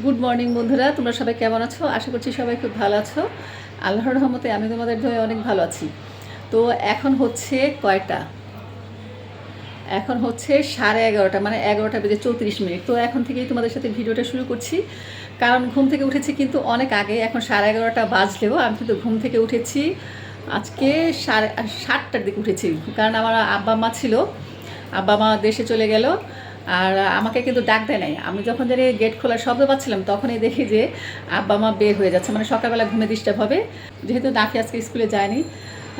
Good morning বন্ধুরা। তোমরা সবাই কেমন আছো? আশা করছি সবাই খুব ভালো আছো। আল্লাহর রহমতে আমি তোমাদের ধরে অনেক ভালো আছি। তো এখন হচ্ছে কয়টা? এখন হচ্ছে সাড়ে এগারোটা মানে এগারোটা বেজে চৌত্রিশ মিনিট। তো এখন থেকেই তোমাদের সাথে ভিডিওটা শুরু করছি। কারণ ঘুম থেকে উঠেছি কিন্তু অনেক আগে। এখন সাড়ে এগারোটা বাজলেও আমি কিন্তু ঘুম থেকে উঠেছি। আজকে সাড়ে, সাতটার দিকে উঠেছি। কারণ আমার আব্বা মা ছিল। আব্বা মা দেশে চলে গেল। আর আমাকে কিন্তু ডাক দেয় নাই। আমি যখন জানি গেট খোলার শব্দ পাচ্ছিলাম, তখনই দেখি যে আব্বা, মা বের হয়ে যাচ্ছে। মানে সকালবেলা ঘুমে ডিস্টার্ব হবে। যেহেতু নাফি আজকে স্কুলে যায়নি,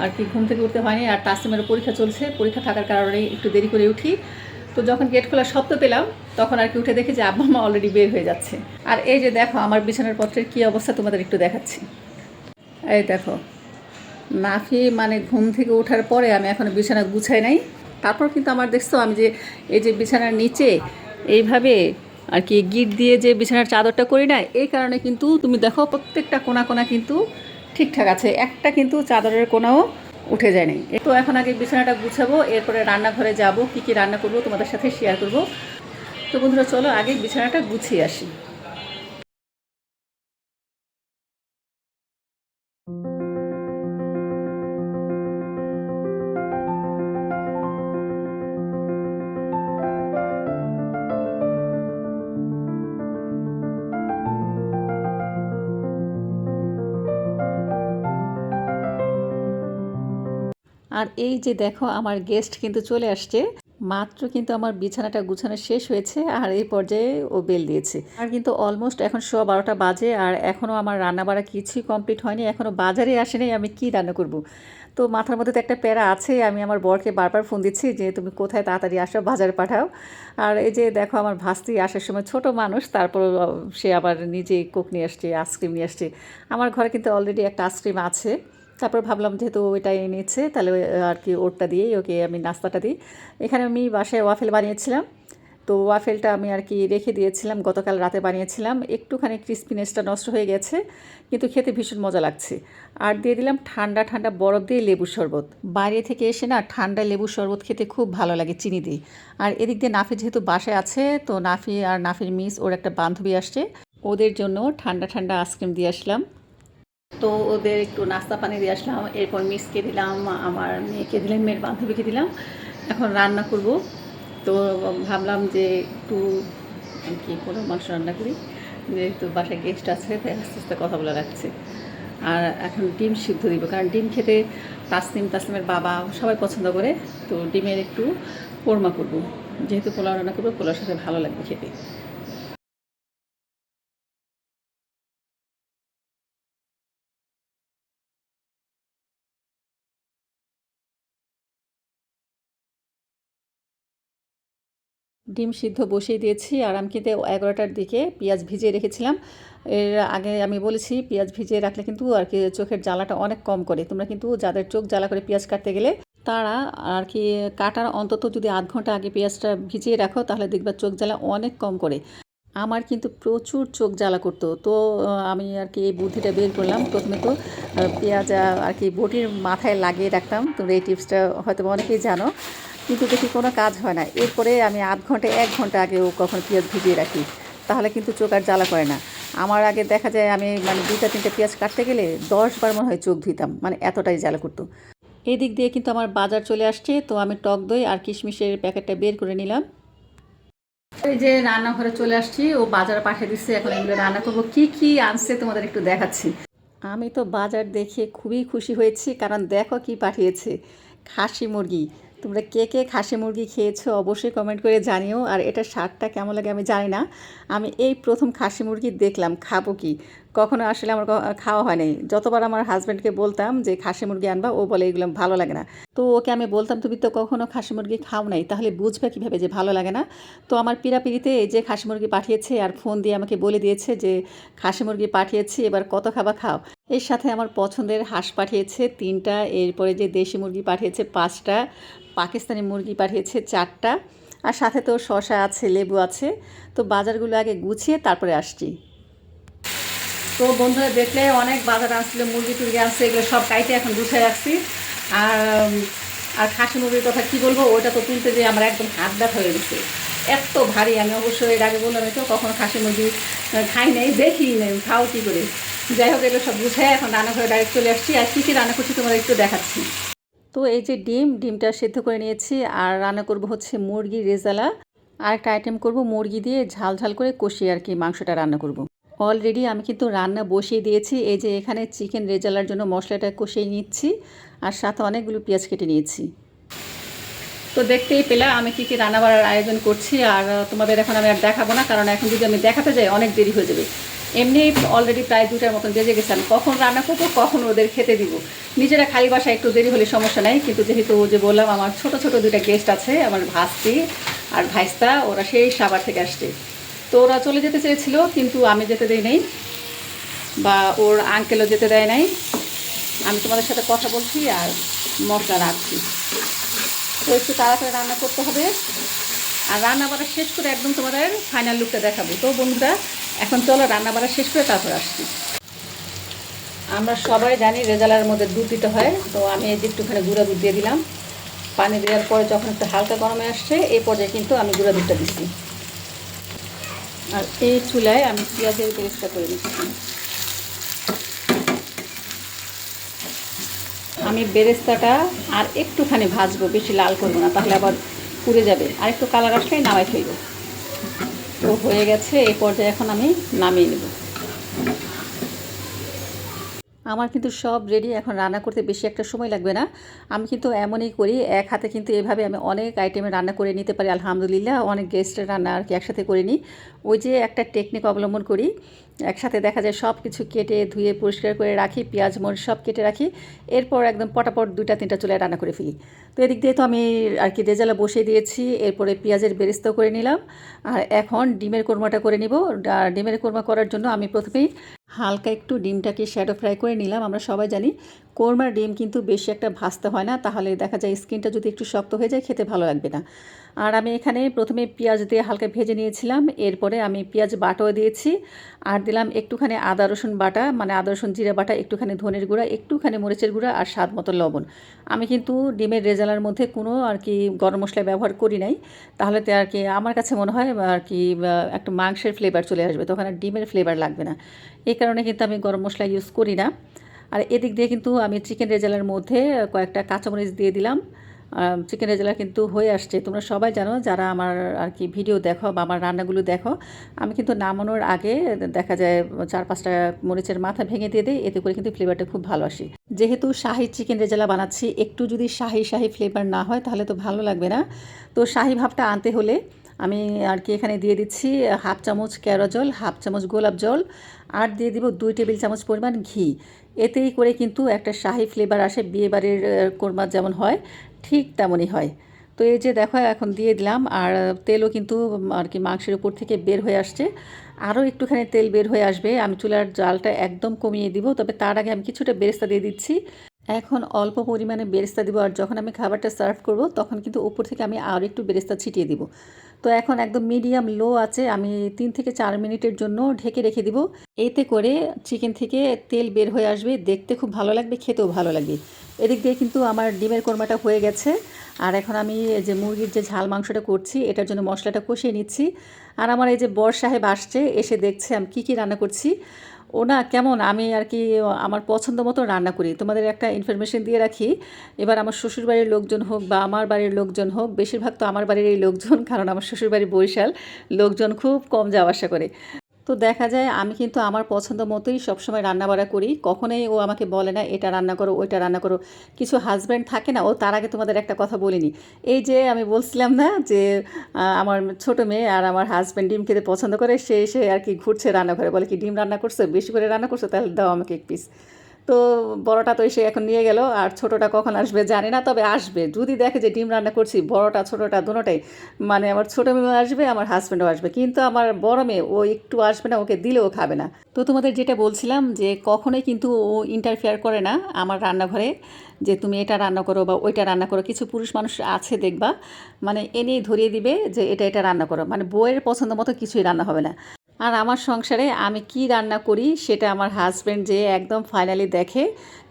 আর কি ঘুম থেকে উঠতে হয়নি, আর তাসিমের পরীক্ষা চলছে। পরীক্ষা থাকার কারণে একটু দেরি করে উঠি। তো যখন গেট খোলার শব্দ পেলাম, তখন আর কি উঠে দেখি যে আব্বা, মা অলরেডি বের হয়ে যাচ্ছে। আর এই যে দেখো, আমার বিছানার পত্রের কী অবস্থা তোমাদের একটু দেখাচ্ছি। এই দেখো, নাফি মানে ঘুম থেকে ওঠার পরে আমি এখন বিছানা গুছাই নাই। তারপর কিন্তু আমার দেখছ আমি যে এই যে বিছানার নিচে এইভাবে আর কি গিট দিয়ে যে বিছানার চাদরটা করি না, এই কারণে কিন্তু তুমি দেখো প্রত্যেকটা কোনা কোনা কিন্তু ঠিকঠাক আছে। একটা কিন্তু চাদরের কোনাও উঠে যায় নাই তো এখন আগে বিছানাটা গুছাবো, এরপরে রান্নাঘরে যাব, কি কি রান্না করব তোমাদের সাথে শেয়ার করব। তো বন্ধুরা চলো আগে বিছানাটা গুছিয়ে আসি। আর এই যে দেখো, আমার গেস্ট কিন্তু চলে আসছে। মাত্র কিন্তু আমার বিছানাটা গুছানো শেষ হয়েছে আর এই পর্যায়ে ও বেল দিয়েছে। আর কিন্তু অলমোস্ট এখন সোয়া বারোটা বাজে আর এখনও আমার রান্না বাড়া কিছুই কমপ্লিট হয়নি, এখনও বাজারে আসেনি আমি কি রান্না করব? তো মাথার মধ্যে তো একটা প্যারা আছে, আমি আমার বরকে বারবার ফোন দিচ্ছি যে তুমি কোথায় তাড়াতাড়ি আসো, বাজারে পাঠাও। আর এই যে দেখো, আমার ভাস্তি আসার সময় ছোট মানুষ তারপর সে আবার নিজে কোক নিয়ে আসছে আইসক্রিম নিয়ে আসছে। আমার ঘরে কিন্তু অলরেডি একটা আইসক্রিম আছে। তারপর ভাবলাম যেহেতু ওইটা এনেছে তাহলে আর কি ওরটা দিয়েই ওকে আমি নাস্তাটা দিই। এখানে আমি বাসায় ওয়াফেল বানিয়েছিলাম। তো ওয়াফেলটা আমি আর কি রেখে দিয়েছিলাম, গতকাল রাতে বানিয়েছিলাম। একটুখানি ক্রিসপিনেসটা নষ্ট হয়ে গেছে, কিন্তু খেতে ভীষণ মজা লাগছে। আর দিয়ে দিলাম ঠান্ডা ঠান্ডা বরফ দিয়ে লেবুর শরবত। বাইরে থেকে এসে না ঠান্ডা লেবুর শরবত খেতে খুব ভালো লাগে চিনি দিয়ে। আর এদিক দিয়ে নাফি যেহেতু বাসায় আছে, তো নাফি আর নাফির মিস ওর একটা বান্ধবী আসছে। ওদের জন্য ঠান্ডা ঠান্ডা আইসক্রিম দিয়ে আসলাম। তো ওদের একটু নাস্তা পানি দিয়ে আসলাম, এরপর মিসকে দিলাম, আমার মেয়েকে দিলাম, মেয়ের বান্ধবীকে দিলাম। এখন রান্না করব। তো ভাবলাম যে একটু কি কোনো মাংস রান্না করি। যেহেতু বাসায় গেস্ট আছে, তাই আস্তে আস্তে কথা বলা রাখছে আর এখন ডিম সিদ্ধ দিব, কারণ ডিম খেতে তাসলিম তাসলিমের বাবা সবাই পছন্দ করে। তো ডিমের একটু কোরমা করব। যেহেতু পোলাও রান্না করব, পোলাওর সাথে ভালো লাগবে খেতে। ডিম সিদ্ধ বসিয়ে দিয়েছি। আর আমি কিন্তু এগারোটার দিকে পেঁয়াজ ভিজিয়ে রেখেছিলাম। এর আগে আমি বলেছি, পেঁয়াজ ভিজিয়ে রাখলে কিন্তু আর কি চোখের জ্বালাটা অনেক কম করে। তোমরা কিন্তু যাদের চোখ জ্বালা করে পেঁয়াজ কাটতে গেলে, তারা আর কি কাটার অন্তত যদি আধ ঘণ্টা আগে পেঁয়াজটা ভিজিয়ে রাখো, তাহলে দেখবা চোখ জ্বালা অনেক কম করে। আমার কিন্তু প্রচুর চোখ জ্বালা করতো। তো আমি আর কি এই বুদ্ধিটা বের করলাম। প্রথমে তো পেঁয়াজ আর কি বটির মাথায় লাগিয়ে রাখতাম। তোমরা এই টিপসটা হয়তো অনেকেই জানো। কিন্তু দেখি কোনো কাজ হয় না। এরপরে আমি আধ ঘণ্টা, এক ঘণ্টা আগেও কখন পেঁয়াজ ভিজিয়ে রাখি। তাহলে কিন্তু চোখ আর জ্বালা করে না। আমার আগে দেখা যায় আমি মানে দুইটা, তিনটা পেঁয়াজ কাটতে গেলে দশ বার মনে হয় চোখ ধুইতাম। মানে এতটাই জ্বালা করতো। এই দিক দিয়ে কিন্তু আমার বাজার চলে আসছে, তো আমি টক দই আর কিশমিশের প্যাকেটটা বের করে নিলাম। এই যে রান্নাঘরে চলে আসছি, ও বাজারে পাঠিয়ে দিচ্ছে এখন এগুলো রান্না করব। কী কী আনছে তোমাদের একটু দেখাচ্ছি। আমি তো বাজার দেখে খুবই খুশি হয়েছি, কারণ দেখো কি পাঠিয়েছে। খাসি মুরগি। তোমরা কে কে খাসি মুরগি খেয়েছো অবশ্যই কমেন্ট করে জানিও। আর এটা স্বাদটা কেমন লাগে আমি জানি না। আমি এই প্রথম খাসি মুরগি দেখলাম, খাব কি? কখনো আসলে আমার খাওয়া হয়নি যতবার আমার হাজব্যান্ডকে বলতাম যে, খাসি মুরগি আনবা ও বলে, এগুলো ভালো লাগে না। তো ওকে আমি বলতাম, তুমি তো কখনো খাসি মুরগি খাও নাই, তাহলে বুঝবে কীভাবে যে ভালো লাগে না? তো আমার পিড়াপিড়িতে এই যে খাসি মুরগি পাঠিয়েছে আর ফোন দিয়ে আমাকে বলে দিয়েছে যে, খাসি মুরগি পাঠিয়েছি, এবার কত খাবা খাও। এর সাথে আমার পছন্দের হাঁস পাঠিয়েছে তিনটা, এরপরে যে দেশি মুরগি পাঠিয়েছে পাঁচটা, পাকিস্তানি মুরগি পাঠিয়েছে চারটা, আর সাথে তো শশা আছে, লেবু আছে। তো বাজারগুলো আগে গুছিয়ে তারপরে আসছি। তো বন্ধুরা দেখলে অনেক বাজার আসছিল মুরগি টুরগি আসছে, এগুলো সব কাইটে এখন গুছিয়ে রাখছি। আর আর খাসি মুরগির কথা কী বলব ওটা তো তুলতে যেয়ে আমার একদম হাত ব্যথা হয়ে গেছে। এত ভারী, আমি অবশ্যই এর আগে বললাম তো কখনো খাসি মুরগি খাই নাই, দেখি নাই খাও কী করে। যাই হোক, এগুলো সব বুঝে এখন রান্না রান্নাঘরে ডাইরেক্ট চলে আসছি, আর কী কী রান্না করছি তোমাদের একটু দেখাচ্ছি। তো এই যে ডিম, ডিমটা সেদ্ধ করে নিয়েছি, আর রান্না করব হচ্ছে মুরগি রেজালা। আর একটা আইটেম করব, মুরগি দিয়ে ঝাল ঝাল করে কষিয়ে আর কি মাংসটা রান্না করব। অলরেডি আমি কিন্তু রান্না বসিয়ে দিয়েছি। এই যে এখানে চিকেন রেজালার জন্য মশলাটা কষিয়ে নিচ্ছি আর সাথে অনেকগুলো পেঁয়াজ কেটে নিয়েছি। তো দেখতেই পেলে আমি কী কী রান্না বাড়ার আয়োজন করছি আর তোমাদের এখন আমি আর দেখাবো না, কারণ এখন যদি আমি দেখাতে যাই অনেক দেরি হয়ে যাবে। এমনি অলরেডি প্রায় দুটার মতন বেজে গেছে, আমি কখন রান্না করব, কখন ওদের খেতে দিব। নিজেরা খালি বাসায় একটু দেরি হলে সমস্যা নাই, কিন্তু যেহেতু যে বললাম আমার ছোট ছোট দুটা গেস্ট আছে, আমার ভাস্তি আর ভাইস্তা, ওরা সেই সাবার থেকে আসছে। তো ওরা চলে যেতে চেয়েছিল, কিন্তু আমি যেতে দেই নাই বা ওর আঙ্কেলও যেতে দেয় নাই। আমি তোমাদের সাথে কথা বলছি আর মশলা রাখছি। তো একটু তাড়াতাড়ি রান্না করতে হবে। আর রান্না বাড়া শেষ করে একদম তোমাদের ফাইনাল লুকটা দেখাবো। তো বন্ধুরা, এখন চলো রান্না বাড়া শেষ করে তারপর আসছি। আমরা সবাই জানি রেজালার মধ্যে দুধ দিতে হয়, তো আমি এই যে একটুখানি গুঁড়া দুধ দিয়ে দিলাম। পানি দেওয়ার পরে যখন একটু হালকা গরমে আসছে, এই পর্যায়ে কিন্তু আমি গুঁড়া দুধটা দিচ্ছি। আর এই চুলায় আমি পেঁয়াজের পেস্টটা করে নিচ্ছি। আমি বেরেস্তাটা আর একটুখানি ভাজবো, বেশি লাল করব না, তাহলে আবার পুড়ে যাবে। আর একটু কালার আসলে নামাই ফেলব। তো হয়ে গেছে এই পর্যায়ে এখন আমি নামিয়ে নেব। আমার কিন্তু সব রেডি এখন রান্না করতে বেশি একটা সময় লাগবে না। আমি কিন্তু এমনই করি, এক হাতে কিন্তু এভাবে আমি অনেক আইটেমে রান্না করে নিতে পারি, আলহামদুলিল্লাহ, অনেক গেস্টের রান্না আর কি একসাথে করে নিই। ওই যে একটা টেকনিক অবলম্বন করি একসাথে দেখা যায় সব কিছু কেটে ধুয়ে পরিষ্কার করে রাখি, পেঁয়াজ, মরিচ সব কেটে রাখি। এরপর একদম পটাপট দুইটা, তিনটা চুলায় রান্না করে ফেলি। তো এদিক দিয়ে তো আমি আর কি রেজালা বসিয়ে দিয়েছি, এরপরে পেঁয়াজের বেরেস্ত করে নিলাম। আর এখন ডিমের কোরমাটা করে নিব। ডিমের কোরমা করার জন্য আমি প্রথমেই হালকা একটু ডিমটাকে শ্যাডো ফ্রাই করে নিলাম। আমরা সবাই জানি কোরমার ডিম কিন্তু বেশি একটা ভাজতে হয় না, তাহলে দেখা যায় স্কিনটা যদি একটু শক্ত হয়ে যায়, খেতে ভালো লাগবে না। আর আমি এখানে প্রথমে পেঁয়াজ দিয়ে হালকা ভেজে নিয়েছিলাম, এরপরে আমি পেঁয়াজ বাটাও দিয়েছি, আর দিলাম একটুখানি আদা, রসুন বাটা মানে আদা, রসুন জিরা বাটা, একটুখানি ধনের গুঁড়া, একটুখানি মরিচের গুঁড়া, আর স্বাদ মতো লবণ। আমি কিন্তু ডিমের রেজালার মধ্যে কোনো আর কি গরম মশলা ব্যবহার করি নাই, তাহলে তো আর কি আমার কাছে মনে হয় আর কি একটু মাংসের ফ্লেভার চলে আসবে, তখন আর ডিমের ফ্লেভার লাগবে না। এই কারণে কিন্তু আমি গরম মশলা ইউজ করি না। আর এদিক দিয়ে কিন্তু আমি চিকেন রেজালার মধ্যে কয়েকটা কাঁচামরিচ দিয়ে দিলাম। চিকেন রেজালা কিন্তু হয়ে আসছে। তোমরা সবাই জানো, যারা আমার আর কি ভিডিও দেখো বা আমার রান্নাগুলো দেখো, আমি কিন্তু নামানোর আগে দেখা যায় চার পাঁচটা মরিচের মাথা ভেঙে দিয়ে দিই, এতে করে কিন্তু ফ্লেভারটা খুব ভালো আসে। যেহেতু শাহি চিকেন রেজালা বানাচ্ছি, একটু যদি শাহি শাহি ফ্লেভার না হয় তাহলে তো ভালো লাগবে না। তো শাহি ভাবটা আনতে হলে আমি আর কি এখানে দিয়ে দিচ্ছি হাফ চামচ ক্যারো জল, হাফ চামচ গোলাপ জল, আর দিয়ে দিব দুই টেবিল চামচ পরিমাণ ঘি। এতেই করে কিন্তু একটা শাহি ফ্লেভার আসে, বিয়েবাড়ির কোরমা যেমন হয়, ঠিক তেমনই হয়। তো এই যে দেখো, এখন দিয়ে দিলাম, আর তেলও কিন্তু আর কি মাংসের উপর থেকে বের হয়ে আসছে। আরও একটুখানি তেল বের হয়ে আসবে। আমি চুলার জালটা একদম কমিয়ে দিব, তবে তার আগে আমি কিছুটা বেরেস্তা দিয়ে দিচ্ছি। এখন অল্প পরিমাণে বেরেস্তা দিব আর যখন আমি খাবারটা সার্ভ করব, তখন কিন্তু উপর থেকে আমি আর একটু বেরেস্তা ছিটিয়ে দিব। তো এখন একদম মিডিয়াম লো আছে, আমি তিন থেকে চার মিনিটের জন্য ঢেকে রেখে দিব। এতে করে চিকেন থেকে তেল বের হয়ে আসবে, দেখতে খুব ভালো লাগবে, খেতেও ভালো লাগবে। এদিক দিয়ে কিন্তু আমার ডিমের কোরমাটা হয়ে গেছে। আর এখন আমি যে মুরগির যে ঝাল মাংসটা করছি, এটার জন্য মশলাটা কষিয়ে নিচ্ছি। আর আমার এই যে বর সাহেব আসছে, এসে দেখছে আমি কী কী রান্না করছি। ও না, কেমন? আমি আর কি আমার পছন্দ মতো রান্না করি। তোমাদের একটা ইনফরমেশন দিয়ে রাখি, এবার আমার শ্বশুর বাড়ির লোকজন হোক বা আমার বাড়ির লোকজন হোক, বেশিরভাগ তো আমার বাড়ির এই লোকজন, কারণ আমার শ্বশুর বাড়ি বরিশাল, লোকজন খুব কম যাওয়া আসা করে। তো দেখা যায় আমি কিন্তু আমার পছন্দ মতোই সবসময় রান্নাবাড়া করি। কখনোই ও আমাকে বলে না, এটা রান্না করো, ওইটা রান্না করো। কিছু হাজব্যান্ড থাকে না, ও তার আগে তোমাদের একটা কথা বলিনি। এই যে আমি বলছিলাম না যে আমার ছোট মেয়ে আর আমার হাজব্যান্ড ডিম খেতে পছন্দ করে, সে এসে আর কি ঘুরছে রান্নাঘরে, বলে কি, ডিম রান্না করছে? বেশি করে রান্না করছে? তাহলে দাও আমাকে এক পিস তো বড়টা তো এসে এখন নিয়ে গেল, আর ছোটোটা কখন আসবে জানি না, তবে আসবে। যদি দেখে যে ডিম রান্না করছি, বড়টা, ছোটোটা দুটোটাই মানে আমার ছোটো মেয়ে আসবে, আমার হাজব্যান্ডও আসবে। কিন্তু আমার বড় মেয়ে, ও একটু আসবে না, ওকে দিলেও খাবে না। তো তোমাদের যেটা বলছিলাম যে কখনোই কিন্তু ও ইন্টারফেয়ার করে না আমার রান্নাঘরে, যে তুমি এটা রান্না করো বা ওইটা রান্না করো। কিছু পুরুষ মানুষ আছে দেখবা মানে এনেই ধরিয়ে দিবে যে এটা এটা রান্না করো। মানে বইয়ের পছন্দ মতো কিছুই রান্না হবে না। আর আমার সংসারে আমি কি রান্না করি সেটা আমার হাজব্যান্ড যে একদম ফাইনালি দেখে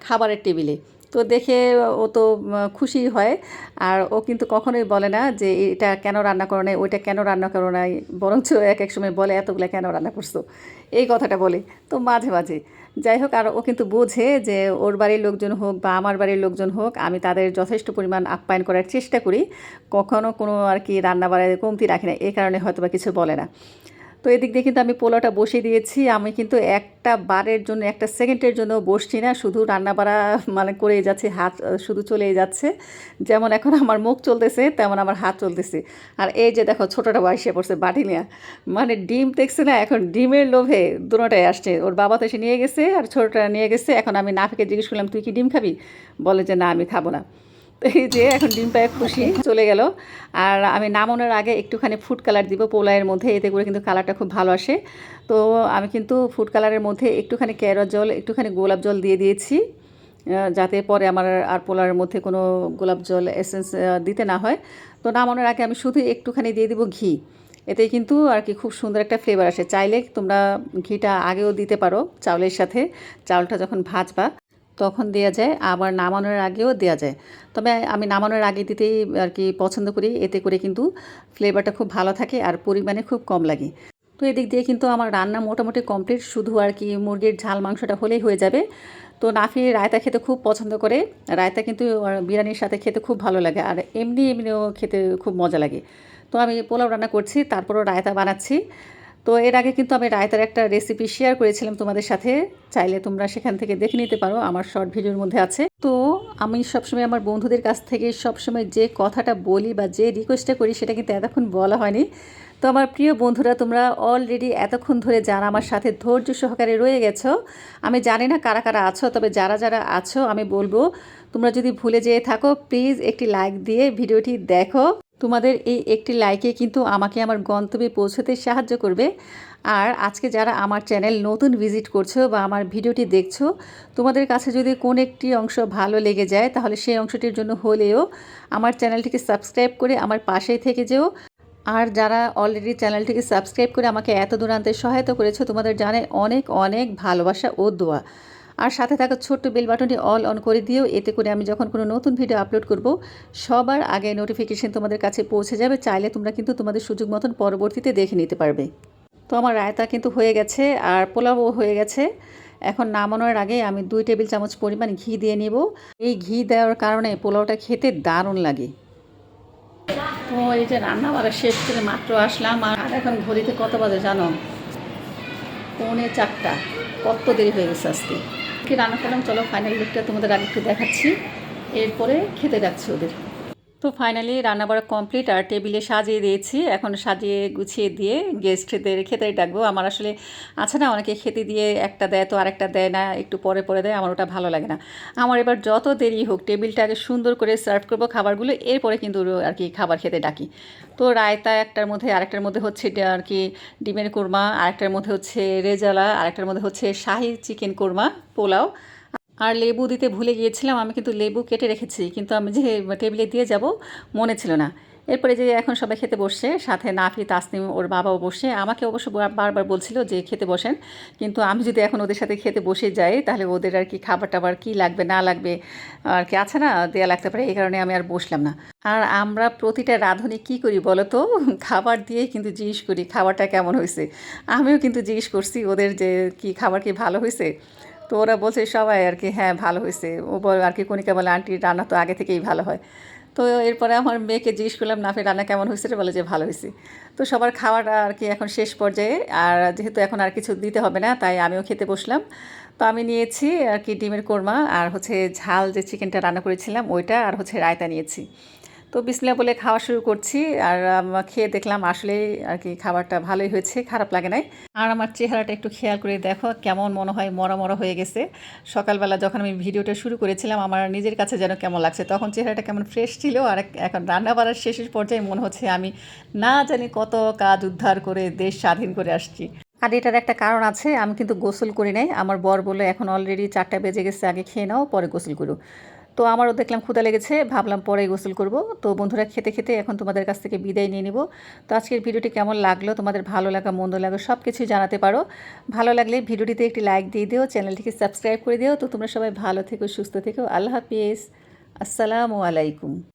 খাবারের টেবিলে। তো দেখে ও তো খুশি হয়। আর ও কিন্তু কখনোই বলে না যে এটা কেন রান্না করো নাই, ওইটা কেন রান্না করো নাই, বরঞ্চ এক এক সময় বলে, এতগুলো কেন রান্না করছ? এই কথাটা বলে। তো মাঝে মাঝে। যাই হোক, আর ও কিন্তু বোঝে যে ওর বাড়ির লোকজন হোক বা আমার বাড়ির লোকজন হোক, আমি তাদের যথেষ্ট পরিমাণ আপ্যায়ন করার চেষ্টা করি। কখনও কোনো আর কি রান্না বাড়ায় কমতি রাখি না। এই কারণে হয়তো বা কিছু বলে না। তো এদিক দিয়ে কিন্তু আমি পোলাওটা বসিয়ে দিয়েছি। আমি কিন্তু একটা বারের জন্য, একটা সেকেন্ডের জন্য বসছি না। শুধু রান্না বাড়া মানে করেই যাচ্ছে, হাত শুধু চলেই যাচ্ছে। যেমন এখন আমার মুখ চলতেছে, তেমন আমার হাত চলতেছে। আর এই যে দেখো, ছোটোটা বয়সে পড়ছে, বাটি নিয়ে। মানে ডিম দেখছে না, এখন ডিমের লোভে দুটোটাই আসছে। ওর বাবা তো এসে নিয়ে গেছে, আর ছোটোটা নিয়ে গেছে। এখন আমি নাফিকে জিজ্ঞেস করলাম, তুই কি ডিম খাবি? বলে যে, না, আমি খাব না। তো এই যে এখন ডিম পায়ে খুশি চলে গেল। আর আমি নামানোর আগে একটুখানি ফুড কালার দিব পোলাইয়ের মধ্যে এতে করে কিন্তু কালারটা খুব ভালো আসে। তো আমি কিন্তু ফুড কালারের মধ্যে একটুখানি ক্যারট জল একটুখানি গোলাপ জল দিয়ে দিয়েছি যাতে পরে আমার আর পোলারের মধ্যে কোনো গোলাপ জল এসেন্স দিতে না হয়। তো নামানোর আগে আমি শুধু একটুখানি দিয়ে দিব ঘি। এতে কিন্তু আর কি খুব সুন্দর একটা ফ্লেভার আসে। চাইলে তোমরা ঘিটা আগেও দিতে পারো চাউলের সাথে। চাউলটা যখন ভাজবা তখন দেওয়া যায়, আবার নামানোর আগেও দেওয়া যায়। তবে আমি নামানোর আগে দিতেই আর কি পছন্দ করি, এতে করে কিন্তু ফ্লেভারটা খুব ভালো থাকে আর পরিমাণে খুব কম লাগে। তো এদিক দিয়ে কিন্তু আমার রান্না মোটামুটি কমপ্লিট শুধু আর কি মুরগির ঝাল মাংসটা হলেই হয়ে যাবে। তো নাফি রায়তা খেতে খুব পছন্দ করে, রায়তা কিন্তু বিরিয়ানির সাথে খেতে খুব ভালো লাগে আর এমনি এমনিও খেতে খুব মজা লাগে। তো আমি পোলাও রান্না করছি, তারপরও রায়তা বানাচ্ছি। তো এর আগে কিন্তু আমি রায়তার একটা রেসিপি শেয়ার করেছিলাম তোমাদের সাথে। চাইলে তোমরা সেখান থেকে দেখে নিতে পারো, আমার শর্ট ভিডিওর মধ্যে আছে। তো আমি সবসময় আমার বন্ধুদের কাছ থেকে সবসময় যে কথাটা বলি বা যে রিকোয়েস্টটা করি সেটা কিন্তু এতক্ষণ বলা হয়নি। তো আমার প্রিয় বন্ধুরা, তোমরা অলরেডি এতক্ষণ ধরে যারা আমার সাথে ধৈর্য সহকারে রয়ে গেছো, আমি জানি না কারা কারা আছো, তবে যারা যারা আছো, আমি বলব, তোমরা যদি ভুলে যেয়ে থাকো প্লিজ একটি লাইক দিয়ে ভিডিওটি দেখো। তোমাদের এই একটি লাইকে কিন্তু আমাকে আমার গন্তব্যে পৌঁছতে সাহায্য করবে। আর আজকে যারা আমার চ্যানেল নতুন ভিজিট করছ বা আমার ভিডিওটি দেখছ, তোমাদের কাছে যদি কোন একটি অংশ ভালো লেগে যায়, তাহলে সেই অংশটির জন্য হলেও আমার চ্যানেলটিকে সাবস্ক্রাইব করে আমার পাশেই থেকে যেও। আর যারা অলরেডি চ্যানেলটিকে সাবস্ক্রাইব করে আমাকে এত দূরান্তে সহায়তা করেছ, তোমাদের জানে অনেক অনেক ভালোবাসা ও দোয়া। আর সাথে থাকা ছোট্ট বেল বাটনটি অল অন করে দিও। এতে করে আমি যখন কোনো নতুন ভিডিও আপলোড করব, সবার আগে নোটিফিকেশন তোমাদের কাছে পৌঁছে যাবে। চাইলে তোমরা কিন্তু তোমাদের সুযোগ মতন পরবর্তীতে দেখে নিতে পারবে। তো আমার রায়তা কিন্তু হয়ে গেছে আর পোলাও হয়ে গেছে। এখন নামানোর আগে আমি দুই টেবিল চামচ পরিমাণ ঘি দিয়ে নিব। এই ঘি দেওয়ার কারণে পোলাওটা খেতে দারুণ লাগে। তো এই যে রান্না বাড়া শেষ করে মাত্র আসলাম আর এখন ঘড়িতে কত বাজে জানো? পৌনে চারটা। কত দেরি হয়ে গেছে আজকে? কি রান্না করলাম চলো ফাইনাল লুকটা তোমাদের আগে একটু দেখাচ্ছি। এরপরে খেতে যাচ্ছি ওদের। তো ফাইনালি রান্নাবাড়া কমপ্লিট আর টেবিলে সাজিয়ে দিয়েছি। এখন সাজিয়ে গুছিয়ে দিয়ে গেস্টদের খেতে ডাকবো। আমার আসলে আছে না অনেকে খেতে দিয়ে একটা দেয় তো আরেকটা দেয় না, একটু পরে পরে দেয়, আমার ওটা ভালো লাগে না। আমার এবার যত দেরি হোক টেবিলটা আগে সুন্দর করে সার্ভ করব খাবারগুলো, এরপরে কিন্তু আর কি খাবার খেতে ডাকি। তো রায়তা একটার মধ্যে, আরেকটার মধ্যে হচ্ছে আর কি ডিমের কোরমা, আরেকটার মধ্যে হচ্ছে রেজালা, আরেকটার মধ্যে হচ্ছে শাহি চিকেন কোরমা, পোলাও। আর লেবু দিতে ভুলে গিয়েছিলাম, আমি কিন্তু লেবু কেটে রেখেছি, কিন্তু আমি যে টেবিলে দিয়ে যাব মনে ছিল না। এরপরে যে এখন সবাই খেতে বসছে, সাথে নাফি তাসনিম, ওর বাবাও বসে, আমাকে অবশ্য বারবার বলছিল যে খেতে বসেন, কিন্তু আমি যদি এখন ওদের সাথে খেতে বসে যাই, তাহলে ওদের আর কি খাবার টাবার কী লাগবে, না লাগবে, আর কি আছে না, দেয়া লাগতে পারে, এই কারণে আমি আর বসলাম না। আর আমরা প্রতিটা রাঁধুনি কী করি বলো তো? খাবার দিয়েই কিন্তু জিজ্ঞেস করি, খাবারটা কেমন হয়েছে? আমিও কিন্তু জিজ্ঞেস করছি, ওদের যে কি খাবার কি ভালো হয়েছে? তো ওরা বলছে সবাই আর কি হ্যাঁ ভালো হয়েছে। ও বল, আর কি কণিকা বলে, আন্টি, রান্না তো আগে থেকেই ভালো হয়। তো এরপরে আমার মেয়েকে জিজ্ঞেস করলাম নাফি রান্না কেমন হয়েছে? বলে যে, ভালো হয়েছে। তো সবার খাওয়াটা আর কি এখন শেষ পর্যায়ে, আর যেহেতু এখন আর কিছু দিতে হবে না, তাই আমিও খেতে বসলাম। তো আমি নিয়েছি আর কি ডিমের কোরমা, আর হচ্ছে ঝাল যে চিকেনটা রান্না করেছিলাম, ওইটা, আর হচ্ছে রায়তা নিয়েছি। তো বিসমিল্লা বলে খাওয়া শুরু করছি আর খেয়ে দেখলাম আসলে আর কি খাবারটা ভালোই হয়েছে, খারাপ লাগে নাই। আর আমার চেহারাটা একটু খেয়াল করে দেখো, কেমন মনে হয় মরা মরা হয়ে গেছে। সকালবেলা যখন আমি ভিডিওটা শুরু করেছিলাম, আমার নিজের কাছে যেন কেমন লাগছে, তখন চেহারাটা কেমন ফ্রেশ ছিল আর এখন রান্না বাড়ার শেষের পর্যায়ে মনে হচ্ছে আমি না জানি কত কাজ উদ্ধার করে দেশ স্বাধীন করে আসছি। আর এটার একটা কারণ আছে, আমি কিন্তু গোসল করি নাই। আমার বর বলে এখন অলরেডি চারটা বেজে গেছে, আগে খেয়ে নাও, পরে গোসল করো। তো আমারও দেখলাম ক্ষুদা লেগেছে, ভাবলাম পরে গোসল করব। তো বন্ধুরা, খেতে খেতে এখন তোমাদের কাছ থেকে বিদায় নিয়ে নিব। তো আজকের ভিডিওটি কেমন লাগল? তোমাদের ভালো লাগা, মন্দ লাগা সব কিছুই জানাতে পারো। ভালো লাগলে ভিডিওটিতে একটি লাইক দিয়ে দিও, চ্যানেলটিকে সাবস্ক্রাইব করে দিও। তো তোমরা সবাই ভালো থেকো, সুস্থ থেকো। আল্লাহ হাফিজ। আসসালামু আলাইকুম।